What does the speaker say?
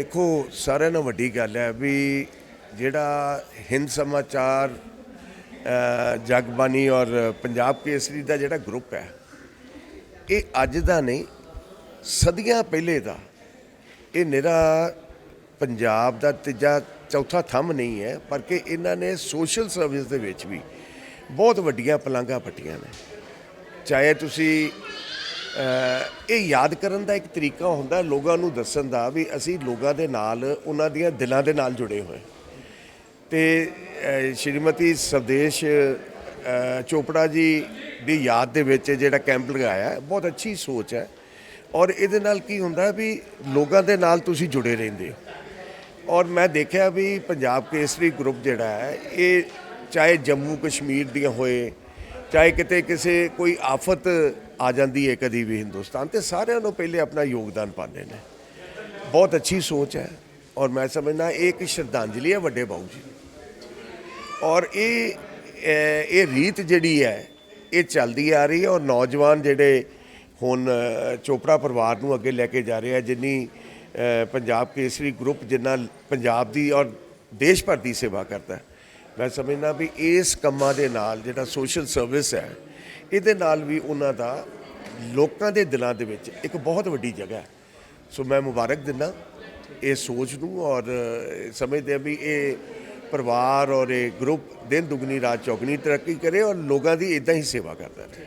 ਦੇਖੋ ਸਾਰਿਆਂ ਨਾਲੋਂ ਵੱਡੀ ਗੱਲ ਹੈ ਵੀ ਜਿਹੜਾ ਹਿੰਦ ਸਮਾਚਾਰ ਅ, ਜਗਬਾਣੀ ਔਰ ਪੰਜਾਬ ਕੇਸਰੀ ਦਾ ਜਿਹੜਾ ਗਰੁੱਪ ਹੈ ਇਹ ਅੱਜ ਦਾ ਨਹੀਂ ਸਦੀਆਂ ਪਹਿਲੇ ਦਾ। ਇਹ ਨਿਰਾ ਪੰਜਾਬ ਦਾ ਤੀਜਾ ਚੌਥਾ ਥੰਮ ਨਹੀਂ ਹੈ ਪਰ ਕਿ ਇਹਨਾਂ ਨੇ ਸੋਸ਼ਲ ਸਰਵਿਸ ਦੇ ਵਿੱਚ ਵੀ ਬਹੁਤ ਵੱਡੀਆਂ ਪਲਾਂਘਾਂ ਪੱਟੀਆਂ ਨੇ। ਚਾਹੇ ਤੁਸੀਂ ਇਹ ਯਾਦ ਕਰਨ ਦਾ ਇੱਕ ਤਰੀਕਾ ਹੁੰਦਾ ਲੋਕਾਂ ਨੂੰ ਦੱਸਣ ਦਾ ਵੀ ਅਸੀਂ ਲੋਕਾਂ ਦੇ ਨਾਲ, ਉਹਨਾਂ ਦੀਆਂ ਦਿਲਾਂ ਦੇ ਨਾਲ ਜੁੜੇ ਹੋਏ ਤੇ ਸ਼੍ਰੀਮਤੀ ਸਵਦੇਸ਼ ਚੋਪੜਾ ਜੀ ਦੀ ਯਾਦ ਦੇ ਵਿੱਚ ਜਿਹੜਾ ਕੈਂਪ ਲਗਾਇਆ ਬਹੁਤ ਅੱਛੀ ਸੋਚ ਹੈ। ਔਰ ਇਹਦੇ ਨਾਲ ਕੀ ਹੁੰਦਾ ਵੀ ਲੋਕਾਂ ਦੇ ਨਾਲ ਤੁਸੀਂ ਜੁੜੇ ਰਹਿੰਦੇ ਹੋ। ਔਰ ਮੈਂ ਦੇਖਿਆ ਵੀ ਪੰਜਾਬ ਕੇਸਰੀ ਗਰੁੱਪ ਜਿਹੜਾ ਹੈ, ਇਹ ਚਾਹੇ ਜੰਮੂ ਕਸ਼ਮੀਰ ਦੀਆਂ ਹੋਏ, ਚਾਹੇ ਕਿਤੇ ਕਿਸੇ ਕੋਈ ਆਫਤ ਆ ਜਾਂਦੀ ਹੈ ਕਦੀ ਵੀ ਹਿੰਦੁਸਤਾਨ ਤੇ ਸਾਰਿਆਂ ਨੂੰ ਪਹਿਲੇ ਆਪਣਾ ਯੋਗਦਾਨ ਪਾਉਂਦੇ ਨੇ। ਬਹੁਤ ਅੱਛੀ ਸੋਚ ਹੈ ਔਰ ਮੈਂ ਸਮਝਦਾ ਇਹ ਇੱਕ ਸ਼ਰਧਾਂਜਲੀ ਹੈ ਵੱਡੇ ਬਾਊ ਜੀ। ਔਰ ਇਹ ਇਹ ਰੀਤ ਜਿਹੜੀ ਹੈ, ਇਹ ਚੱਲਦੀ ਆ ਰਹੀ ਹੈ ਔਰ ਨੌਜਵਾਨ ਜਿਹੜੇ ਹੁਣ ਚੋਪੜਾ ਪਰਿਵਾਰ ਨੂੰ ਅੱਗੇ ਲੈ ਕੇ ਜਾ ਰਹੇ ਆ, ਜਿੰਨੀ ਪੰਜਾਬ ਕੇਸਰੀ ਗਰੁੱਪ ਜਿੰਨਾ ਪੰਜਾਬ ਦੀ ਔਰ ਦੇਸ਼ ਭਰ ਦੀ ਸੇਵਾ ਕਰਦਾ ਮੈਂ ਸਮਝਦਾ ਵੀ ਇਸ ਕੰਮਾਂ ਦੇ ਨਾਲ ਜਿਹੜਾ ਸੋਸ਼ਲ ਸਰਵਿਸ ਹੈ ਇਹਦੇ ਨਾਲ ਵੀ ਉਹਨਾਂ ਦਾ ਲੋਕਾਂ ਦੇ ਦਿਲਾਂ ਦੇ ਵਿੱਚ ਇੱਕ ਬਹੁਤ ਵੱਡੀ ਜਗ੍ਹਾ ਹੈ। ਸੋ ਮੈਂ ਮੁਬਾਰਕ ਦਿੰਦਾ ਇਹ ਸੋਚ ਨੂੰ ਔਰ ਸਮਝਦੇ ਆ ਵੀ ਇਹ ਪਰਿਵਾਰ ਔਰ ਇਹ ਗਰੁੱਪ ਦਿਨ ਦੁਗਣੀ, ਰਾਤ ਚੌਗਣੀ ਤਰੱਕੀ ਕਰੇ ਔਰ ਲੋਕਾਂ ਦੀ ਇਦਾਂ ਹੀ ਸੇਵਾ ਕਰਦਾ ਰਹੇ।